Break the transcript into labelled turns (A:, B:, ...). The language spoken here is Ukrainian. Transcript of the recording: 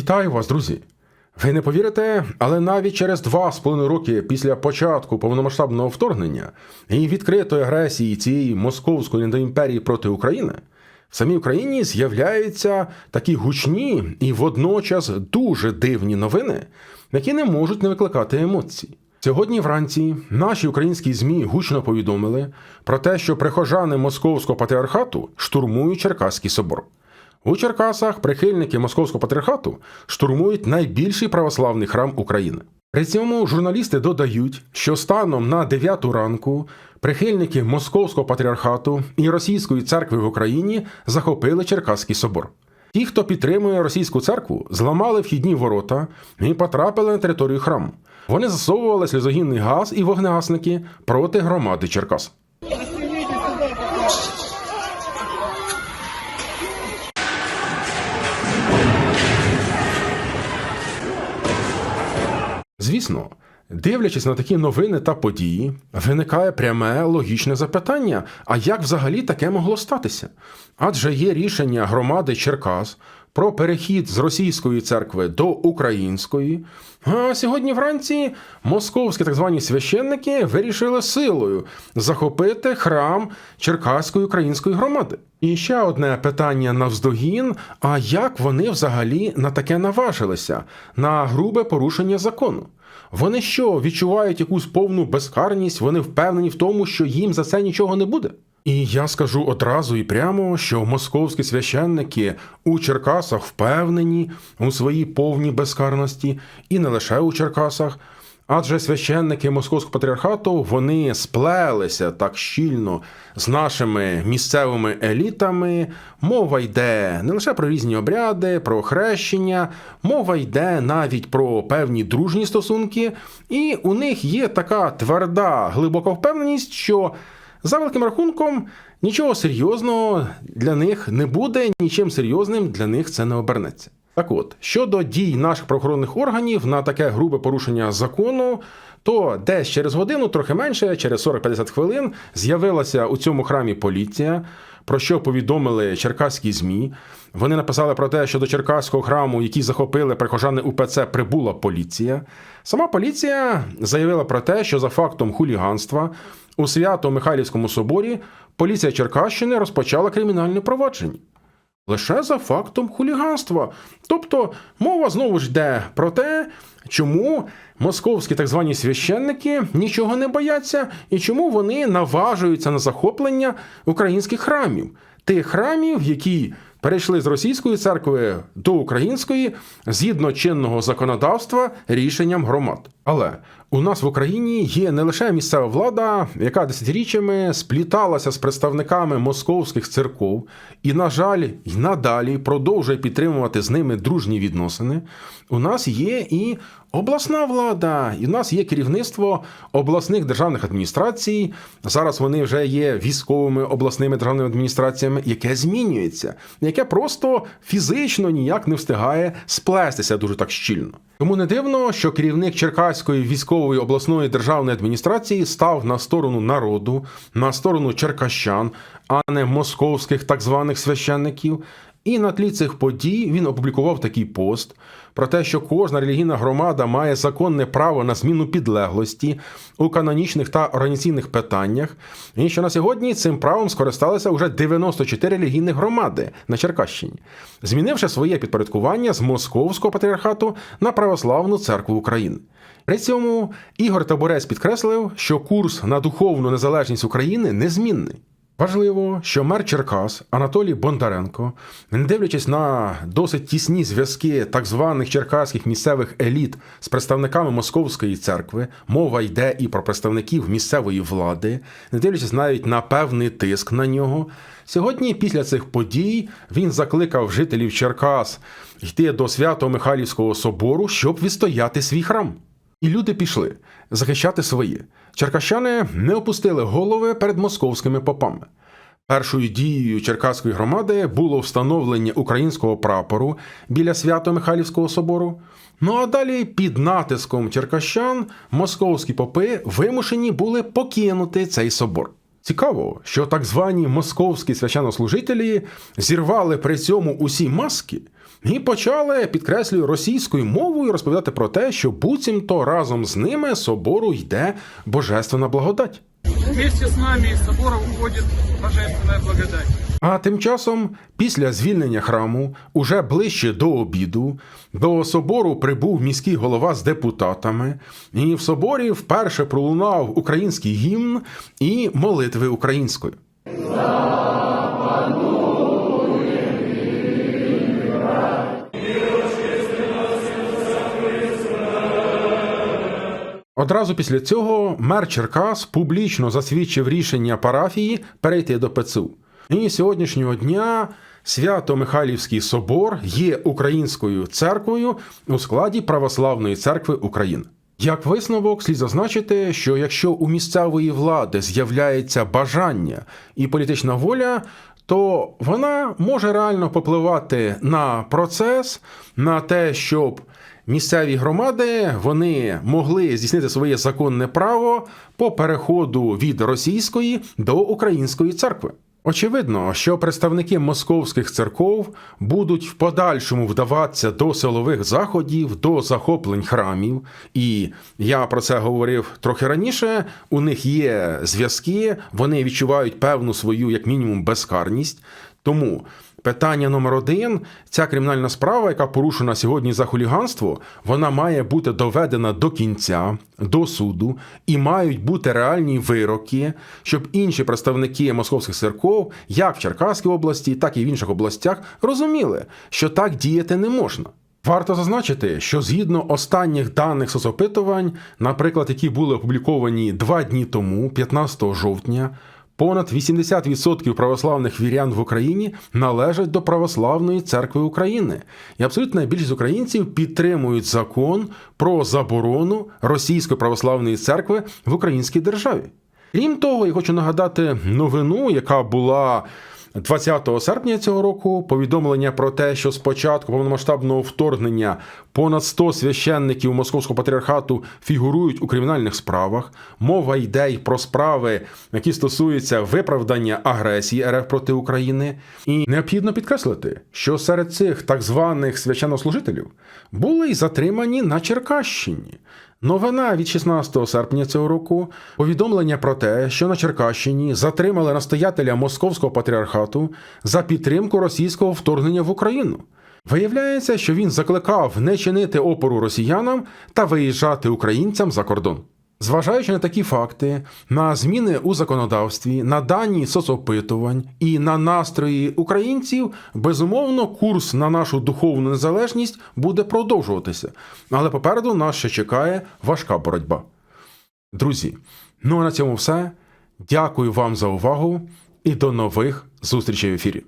A: Вітаю вас, друзі! Ви не повірите, але навіть через два з половиною роки після початку повномасштабного вторгнення і відкритої агресії цієї московської недоімперії проти України в самій Україні з'являються такі гучні і водночас дуже дивні новини, які не можуть не викликати емоцій. Сьогодні вранці наші українські ЗМІ гучно повідомили про те, що прихожани московського патріархату штурмують Черкаський собор. У Черкасах прихильники московського патріархату штурмують найбільший православний храм України. При цьому журналісти додають, що станом на 9 ранку прихильники московського патріархату і російської церкви в Україні захопили Черкаський собор. Ті, хто підтримує російську церкву, зламали вхідні ворота і потрапили на територію храму. Вони засовували сльозогінний газ і вогнегасники проти громади Черкас. Звісно, дивлячись на такі новини та події, виникає пряме логічне запитання: а як взагалі таке могло статися? Адже є рішення громади Черкас про перехід з російської церкви до української. А сьогодні вранці московські так звані священники вирішили силою захопити храм Черкаської української громади. І ще одне питання навздогін: а як вони взагалі на таке наважилися, на грубе порушення закону? Вони що відчувають якусь повну безкарність, вони впевнені в тому, що їм за це нічого не буде? І я скажу одразу і прямо, що московські священники у Черкасах впевнені у своїй повній безкарності, і не лише у Черкасах. Адже священники московського патріархату вони сплелися так щільно з нашими місцевими елітами. Мова йде не лише про різні обряди, про хрещення, мова йде навіть про певні дружні стосунки, і у них є така тверда, глибока впевненість, що за великим рахунком нічого серйозного для них не буде, нічим серйозним для них це не обернеться. Так от, щодо дій наших правоохоронних органів на таке грубе порушення закону, то десь через годину, трохи менше, через 40-50 хвилин, з'явилася у цьому храмі поліція, про що повідомили черкаські ЗМІ. Вони написали про те, що до черкаського храму, який захопили прихожани УПЦ, прибула поліція. Сама поліція заявила про те, що за фактом хуліганства у Свято-Михайлівському соборі поліція Черкащини розпочала кримінальне провадження. Лише за фактом хуліганства. Тобто мова знову ж йде про те, чому московські так звані священники нічого не бояться і чому вони наважуються на захоплення українських храмів, тих храмів, які перейшли з російської церкви до української згідно чинного законодавства рішенням громад. Але у нас в Україні є не лише місцева влада, яка десятиріччями спліталася з представниками московських церков, і, на жаль, й надалі продовжує підтримувати з ними дружні відносини. У нас є і обласна влада, і в нас є керівництво обласних державних адміністрацій. Зараз вони вже є військовими обласними державними адміністраціями, яке змінюється, яке просто фізично ніяк не встигає сплестися дуже так щільно. Тому не дивно, що керівник Черкаської військової обласної державної адміністрації став на сторону народу, на сторону черкащан, а не московських так званих священників. І на тлі цих подій він опублікував такий пост про те, що кожна релігійна громада має законне право на зміну підлеглості у канонічних та організаційних питаннях, і що на сьогодні цим правом скористалися вже 94 релігійних громади на Черкащині, змінивши своє підпорядкування з московського патріархату на православну церкву України. При цьому Ігор Таборець підкреслив, що курс на духовну незалежність України незмінний. Важливо, що мер Черкас Анатолій Бондаренко, не дивлячись на досить тісні зв'язки так званих черкаських місцевих еліт з представниками Московської церкви, мова йде і про представників місцевої влади, не дивлячись навіть на певний тиск на нього. Сьогодні, після цих подій, він закликав жителів Черкас йти до Свято-Михайлівського собору, щоб відстояти свій храм. І люди пішли захищати своє. Черкащани не опустили голови перед московськими попами. Першою дією Черкаської громади було встановлення українського прапору біля Свято-Михайлівського собору. Ну а далі під натиском черкащан московські попи вимушені були покинути цей собор. Цікаво, що так звані московські священнослужителі зірвали при цьому усі маски і почали, підкреслюю, російською мовою розповідати про те, що буцімто разом з ними собору йде божественна благодать.
B: Вместе с нами из собора уходит божественная благодать.
A: А тим часом, після звільнення храму, уже ближче до обіду, до собору прибув міський голова з депутатами, і в соборі вперше пролунав український гімн і молитви українською. Одразу після цього мер Черкас публічно засвідчив рішення парафії перейти до ПЦУ. І сьогоднішнього дня Свято-Михайлівський собор є українською церквою у складі Православної церкви України. Як висновок, слід зазначити, що якщо у місцевої влади з'являється бажання і політична воля, то вона може реально попливати на процес, на те, щоб місцеві громади вони могли здійснити своє законне право по переходу від російської до української церкви. Очевидно, що представники московських церков будуть в подальшому вдаватися до силових заходів, до захоплень храмів. І я про це говорив трохи раніше. У них є зв'язки, вони відчувають певну свою, як мінімум, безкарність. Тому питання номер один: ця кримінальна справа, яка порушена сьогодні за хуліганство, вона має бути доведена до кінця, до суду, і мають бути реальні вироки, щоб інші представники московських церков, як в Черкаській області, так і в інших областях, розуміли, що так діяти не можна. Варто зазначити, що згідно останніх даних соцопитувань, наприклад, які були опубліковані два дні тому, 15 жовтня, понад 80% православних вірян в Україні належать до Православної церкви України, і абсолютна більшість українців підтримують закон про заборону Російської православної церкви в українській державі. Крім того, я хочу нагадати новину, яка була 20 серпня цього року повідомлення про те, що з початку повномасштабного вторгнення понад 100 священників Московського патріархату фігурують у кримінальних справах. Мова йде й про справи, які стосуються виправдання агресії РФ проти України. І необхідно підкреслити, що серед цих так званих священнослужителів були й затримані на Черкащині. Новина від 16 серпня цього року повідомлення про те, що на Черкащині затримали настоятеля Московського патріархату за підтримку російського вторгнення в Україну. Виявляється, що він закликав не чинити опору росіянам та виїжджати українцям за кордон. Зважаючи на такі факти, на зміни у законодавстві, на дані соцопитувань і на настрої українців, безумовно, курс на нашу духовну незалежність буде продовжуватися. Але попереду нас ще чекає важка боротьба. Друзі, ну а на цьому все. Дякую вам за увагу і до нових зустрічей в ефірі.